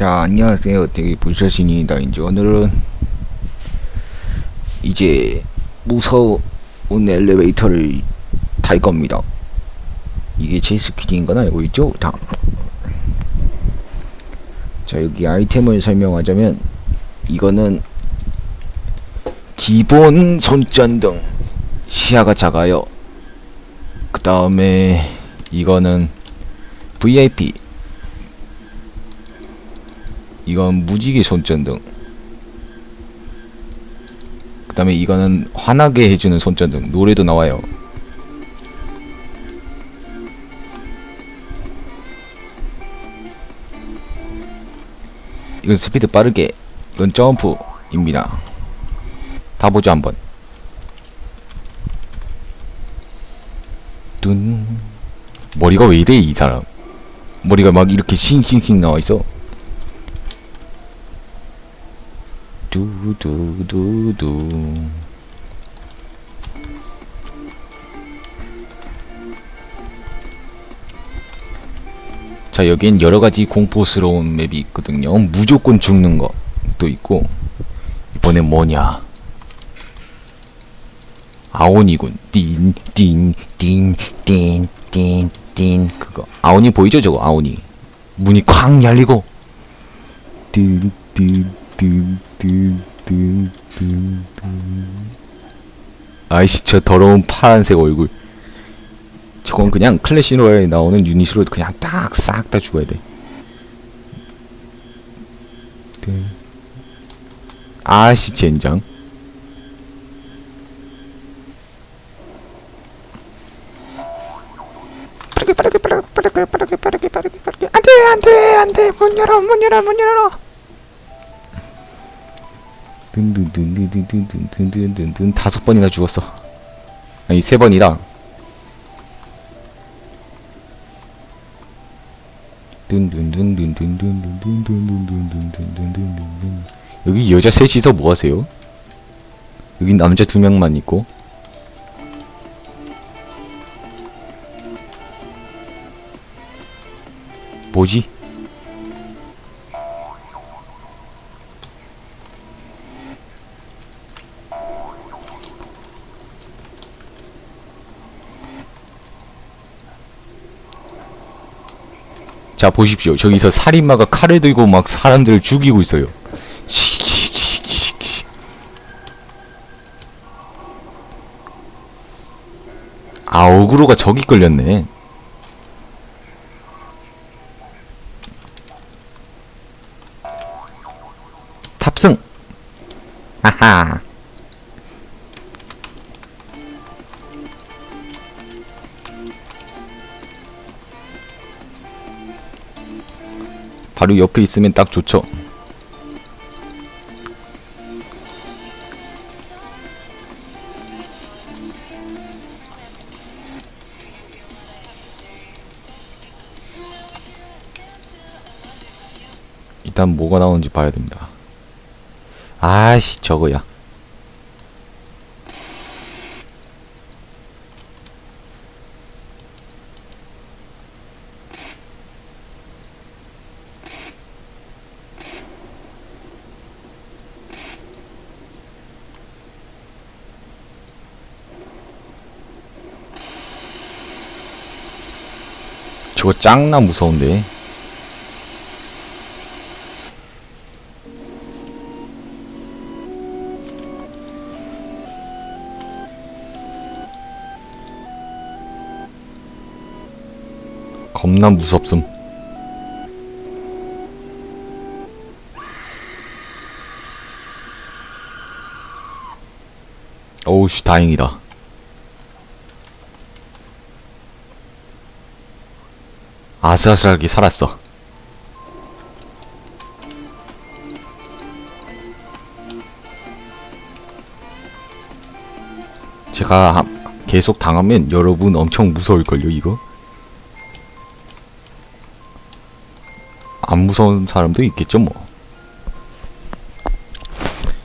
자 안녕하세요. 되게 불사신입니다. 이제 오늘은 이제 무서운 엘리베이터를 탈 겁니다. 이게 제 스킬인 건 알고 있죠? 다. 자 여기 아이템을 설명하자면 이거는 기본 손전등 시야가 작아요. 그 다음에 이거는 VIP 이건 무지개 손전등. 그 다음에 이거는 환하게 해주는 손전등. 노래도 나와요. 이건 스피드 빠르게. 이건 점프입니다. 다 보죠, 한번. 둔. 머리가 왜 이래, 이 사람. 머리가 막 이렇게 싱싱싱 나와 있어. 두두두두 자 여긴 여러가지 공포스러운 맵이 있거든요. 무조건 죽는 것도 있고 이번엔 뭐냐? 아오니군. 띵띵띵띵띵띵 그거. 아오니 보이죠 저거? 아오니. 문이 쾅 열리고. 뜬 아이씨 저 더러운 파란색 얼굴. 저건 그냥 클래시로에 나오는 유닛으로 그냥 딱 싹 다 죽어야 돼. 뜬. 아씨 젠장. 빠르게 빠르게 빠르게 빠르게 빠르게 빠르게 빠르게. 안돼 안돼 안돼. 문 열어 문 열어 문 열어 든든든든든든든든든 다섯 번이나 죽었어 아니 세 번이다 든든든든든든든든든든든든든든든 여기 여자 셋이서 뭐 하세요? 여기 남자 두 명만 있고 뭐지? 자 보십시오. 저기서 살인마가 칼을 들고 막 사람들을 죽이고 있어요. 아 어그로가 저기 끌렸네. 탑승. 아하 바로 옆에 있으면 딱 좋죠. 일단 뭐가 나오는지 봐야 됩니다. 아씨 저거야. 저거 짱나 무서운데. 겁나 무섭음. 어우씨 다행이다. 아슬아슬하게 살았어. 제가 하- 계속 당하면 여러분 엄청 무서울걸요, 이거? 안 무서운 사람도 있겠죠, 뭐.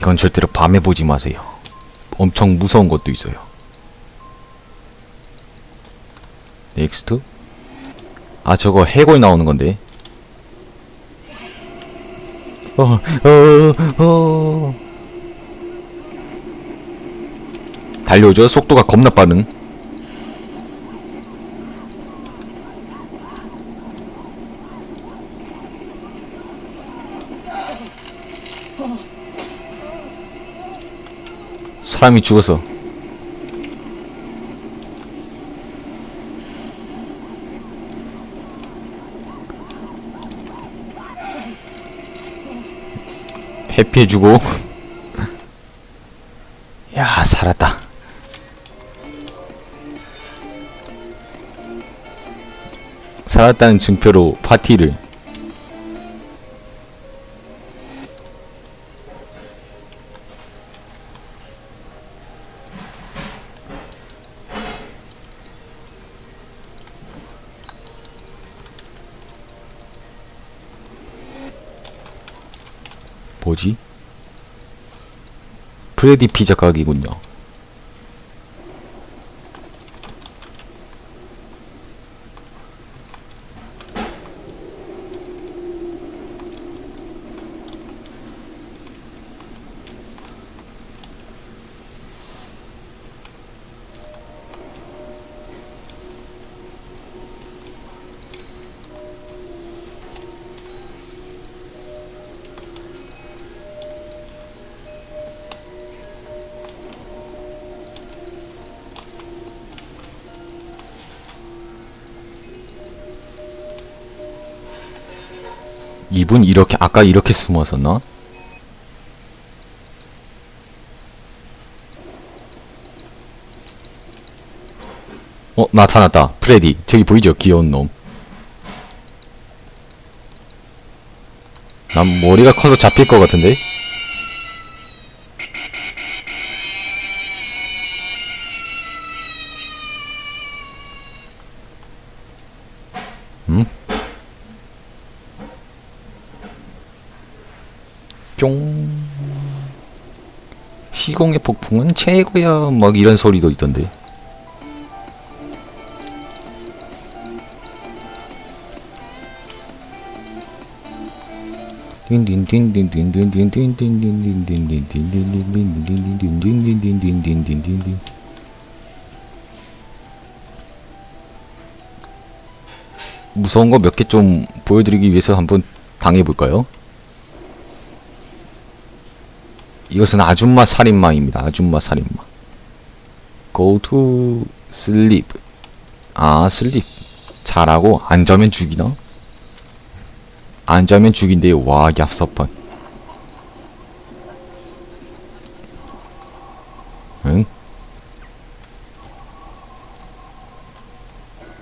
이건 절대로 밤에 보지 마세요. 엄청 무서운 것도 있어요. 넥스트? 아 저거 해골 나오는 건데 어, 어, 어. 달려오죠. 속도가 겁나 빠른. 사람이 죽어서 해피해주고. 야 살았다. 살았다는 증표로 파티를 뭐지? 프레디 피자 가게군요. 이분 이렇게 아까 이렇게 숨었었나? 어 나타났다 프레디 저기 보이죠 귀여운 놈. 난 머리가 커서 잡힐 것 같은데? 쫑 시공의 폭풍은 최고야 막 이런 소리도 있던데 무서운 거 몇 개 좀 보여드리기 위해서 한번 당해볼까요? 이것은 아줌마 살인마입니다. 아줌마 살인마. Go to sleep. 아, sleep. 자라고 안 자면 죽이나? 안 자면 죽인대요. 와, 얍삽한. 응?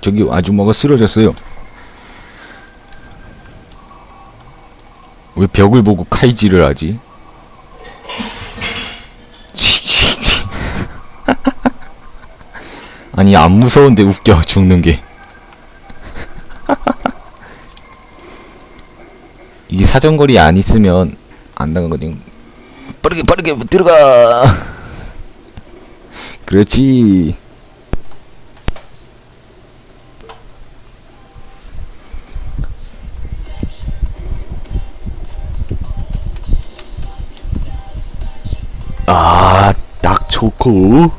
저기 아줌마가 쓰러졌어요. 왜 벽을 보고 칼질을 하지? 아니 안 무서운데 웃겨 죽는 게. 이게 사정거리 안 있으면 안 나가거든 빠르게 빠르게 들어가. 그렇지. 아 딱 좋고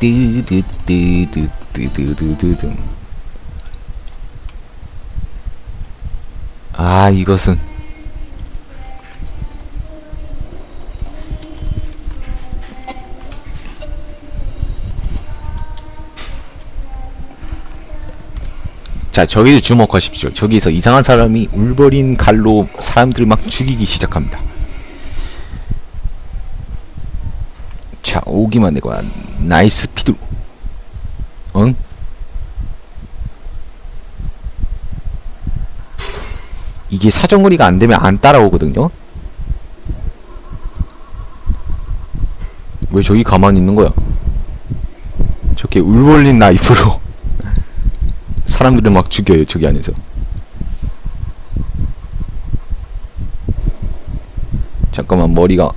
뜨드뜨드뜨드뜨드 아 이것은 자 저기를 주목하십시오. 저기서 이상한 사람이 울버린 칼로 사람들을 막 죽이기 시작합니다. 자 오기만 내고 나이스 피드 응? 이게 사정거리가 안 되면 안 따라오거든요? 왜 저기 가만히 있는 거야? 저렇게 울벌린 나이프로 사람들을 막 죽여요 저기 안에서. 잠깐만 머리가